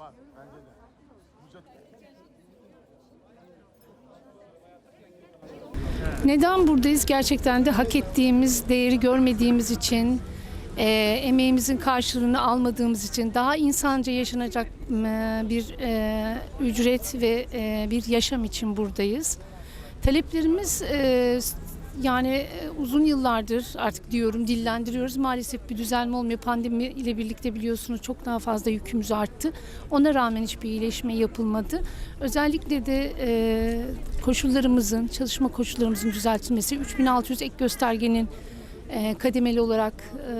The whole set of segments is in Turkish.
Var bence de. Bucak Neden buradayız? Gerçekten de hak ettiğimiz değeri görmediğimiz için, e, emeğimizin karşılığını almadığımız için, daha insanca yaşanacak e, bir e, ücret ve e, bir yaşam için buradayız. Taleplerimiz e, yani e, uzun yıllardır artık diyorum dillendiriyoruz. Maalesef bir düzelme olmuyor. Pandemi ile birlikte biliyorsunuz çok daha fazla yükümüz arttı. Ona rağmen hiçbir iyileşme yapılmadı. Özellikle de e, koşullarımızın, çalışma koşullarımızın düzeltilmesi, 3600 ek göstergenin e, kademeli olarak e,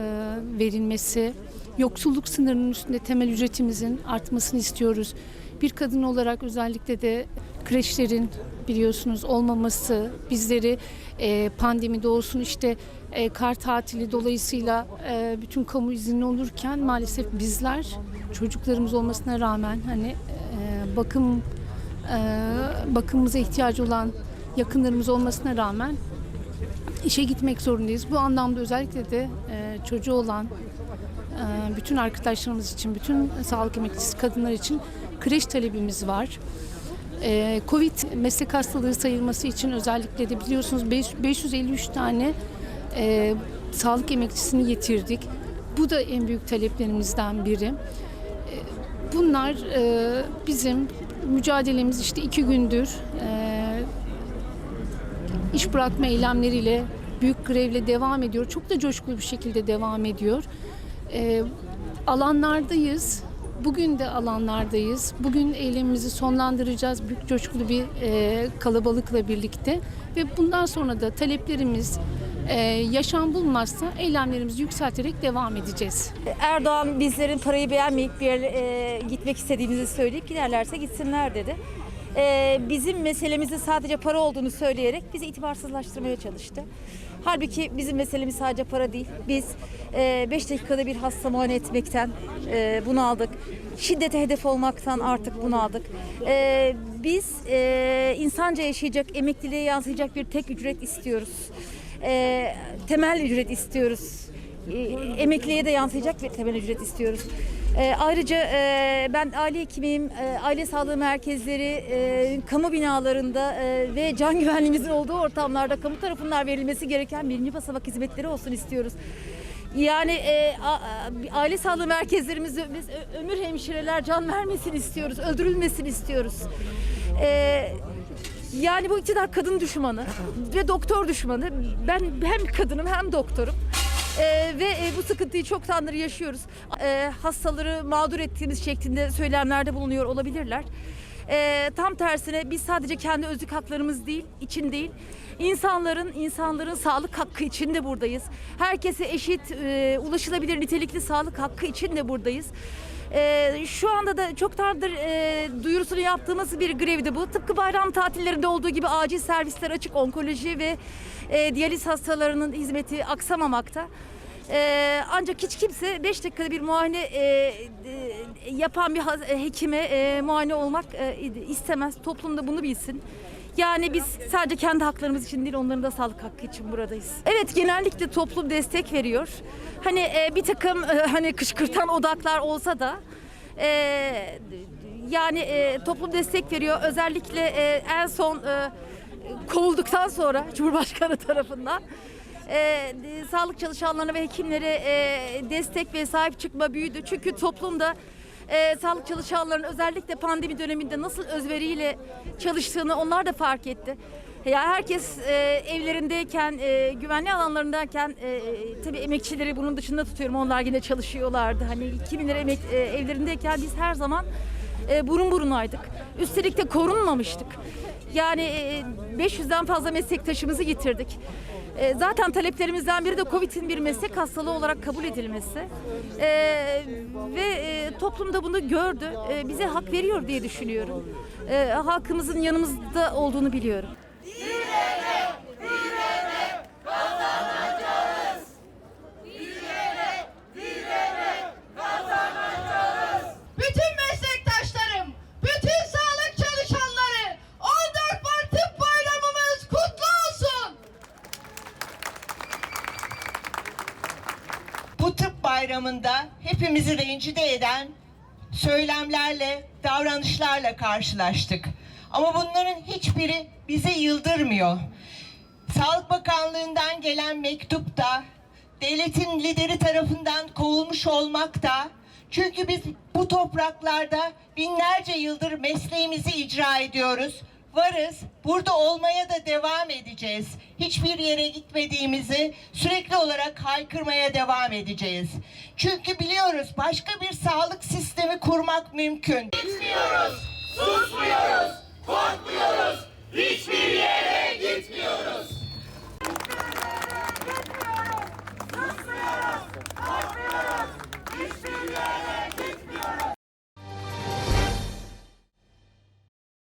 verilmesi, yoksulluk sınırının üstünde temel ücretimizin artmasını istiyoruz. Bir kadın olarak özellikle de kreşlerin biliyorsunuz olmaması bizleri e, pandemi olsun işte e, kar tatili dolayısıyla e, bütün kamu izinli olurken maalesef bizler çocuklarımız olmasına rağmen hani e, bakım e, bakımımıza ihtiyacı olan yakınlarımız olmasına rağmen işe gitmek zorundayız. Bu anlamda özellikle de e, çocuğu olan e, bütün arkadaşlarımız için, bütün sağlık emekçisi kadınlar için kreş talebimiz var. E, Covid meslek hastalığı sayılması için özellikle de biliyorsunuz beş- 553 tane e, sağlık emekçisini getirdik. Bu da en büyük taleplerimizden biri. E, Bunlar e, bizim mücadelemiz işte iki gündür e, iş bırakma eylemleriyle, büyük grevle devam ediyor. Çok da coşkulu bir şekilde devam ediyor. Ee, alanlardayız. Bugün de alanlardayız. Bugün eylemimizi sonlandıracağız büyük coşkulu bir e, kalabalıkla birlikte. Ve bundan sonra da taleplerimiz e, yaşam bulmazsa eylemlerimizi yükselterek devam edeceğiz. Erdoğan bizlerin parayı beğenmeyip bir yere e, gitmek istediğimizi söyleyip giderlerse gitsinler dedi. E, bizim meselemizi sadece para olduğunu söyleyerek bizi itibarsızlaştırmaya çalıştı. Halbuki bizim meselemiz sadece para değil. Biz 5 dakikada bir hasta muayene etmekten e, bunaldık. Şiddete hedef olmaktan artık bunaldık. E, biz e, insanca yaşayacak, emekliliğe yansıyacak bir tek ücret istiyoruz. E, temel ücret istiyoruz e, emekliye de yansıyacak bir temel ücret istiyoruz. E, ayrıca e, ben aile hekimiyim. E, aile sağlığı merkezleri, e, kamu binalarında e, ve can güvenliğimizin olduğu ortamlarda kamu tarafından verilmesi gereken birinci basamak hizmetleri olsun istiyoruz. Yani e, a- a- aile sağlığı merkezlerimizde biz ömür hemşireler can vermesini istiyoruz, öldürülmesini istiyoruz. E, yani bu iktidar kadın düşmanı ve doktor düşmanı. Ben hem kadınım hem doktorum. Ee, ve e, bu sıkıntıyı çoktandır yaşıyoruz. Ee, hastaları mağdur ettiğimiz şeklinde söylemlerde bulunuyor olabilirler. Ee, tam tersine biz sadece kendi özlük haklarımız değil, için değil, insanların insanların sağlık hakkı için de buradayız. Herkese eşit, e, ulaşılabilir nitelikli sağlık hakkı için de buradayız. Ee, şu anda da çoktandır e, duyurusunu yaptığımız bir grevdi bu. Tıpkı bayram tatillerinde olduğu gibi acil servisler açık, onkoloji ve e, diyaliz hastalarının hizmeti aksamamakta. Ee, ancak hiç kimse 5 dakikada bir muayene e, e, yapan bir e, hekime e, muayene olmak e, istemez. Toplum da bunu bilsin. Yani biz sadece kendi haklarımız için değil onların da sağlık hakkı için buradayız. Evet genellikle toplum destek veriyor. Hani e, bir takım e, hani kışkırtan odaklar olsa da e, yani e, toplum destek veriyor. Özellikle e, en son e, kovulduktan sonra Cumhurbaşkanı tarafından e, e, sağlık çalışanlarına ve hekimlere e, destek ve sahip çıkma büyüdü. Çünkü toplumda e, sağlık çalışanlarının özellikle pandemi döneminde nasıl özveriyle çalıştığını onlar da fark etti. Ya herkes e, evlerindeyken, e, güvenli alanlarındayken e, e, tabii emekçileri bunun dışında tutuyorum. Onlar yine çalışıyorlardı. Hani kimileri emek, e, evlerindeyken biz her zaman e, burun burunaydık. Üstelik de korunmamıştık. Yani e, 500'den fazla meslektaşımızı yitirdik. E, zaten taleplerimizden biri de Covid'in bir meslek hastalığı olarak kabul edilmesi. E, ve e, toplum da bunu gördü. E, bize hak veriyor diye düşünüyorum. E, halkımızın yanımızda olduğunu biliyorum. bütün meslektaşlarım, bütün sağlık çalışanları 14 Mart Tıp Bayramımız kutlu olsun. Bu tıp bayramında hepimizi rencide eden söylemlerle, davranışlarla karşılaştık. Ama bunların hiçbiri bizi yıldırmıyor. Sağlık Bakanlığı'ndan gelen mektupta devletin lideri tarafından kovulmuş olmak da çünkü biz bu topraklarda binlerce yıldır mesleğimizi icra ediyoruz varız. Burada olmaya da devam edeceğiz. Hiçbir yere gitmediğimizi sürekli olarak haykırmaya devam edeceğiz. Çünkü biliyoruz başka bir sağlık sistemi kurmak mümkün. Gitmiyoruz, susmuyoruz, korkmuyoruz, hiçbir yere gitmiyoruz.